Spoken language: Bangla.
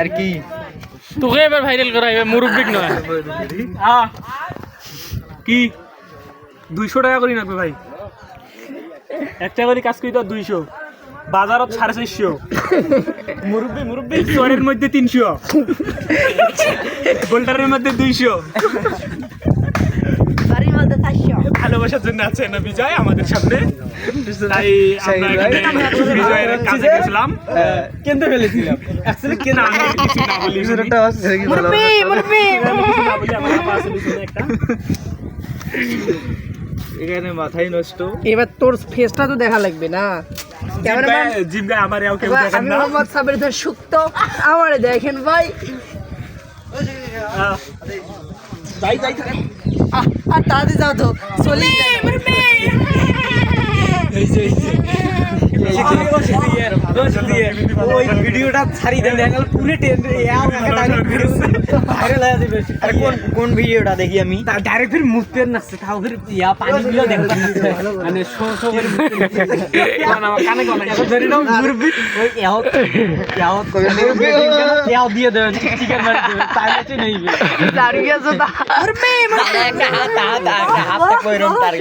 আর কি? তোকে এবার ভাইরাল করা হবে মুরব্বিক নয়। কি? দুইশো টাকা করি নাকবে ভাই। একটা করে কাজ করি তো দুইশো। বাজারত সাড়ে চারশো। মুরব্বী মুরব্বী চরের মধ্যে তিনশো। গোল্ডারের মধ্যে দুইশো। জন্য আছে না বিজয় আমাদের সামনে। তাই আমরা এখানে বিজয়ের কাছে গেছিলাম। ফেলেছিলাম। অ্যাকচুয়ালি কেন আমি কিছু না বলি মুরব্বি মুরব্বি। একটা। এখানে মাথায় নষ্ট। এবার তোর ফেসটা তো দেখা লাগবে না। ক্যামেরাম্যান আমার কেউ দেখেন না। মোহাম্মদ সাবির ধর সুক্ত আমারে দেখেন ভাই। যাই যাই আর তাড়াতাড়ি যাও তো চলি ওই ভিডিওটা ছাড়ি দেন দেখাল পুরো টেন্ড ভাইরাল হয়ে যাবে। আরে কোন কোন ভিডিওটা দেখি আমি? ডাইরেক্ট ফির মুখতে নাচছে তাও ফির ইয়া পানি গুলো দেখতে মানে শো শো করে না, না, কানে ধরে নাও মুরব্বি। ওই ইয়াও ইয়াও মুরব্বি ইয়াও দিয়ে দেবেন চিকেন মারি দেবেন তাহলে নেই। দাঁড়িয়ে গেছো তা। মুরব্বি মুরব্বি। হাত কইরম তার।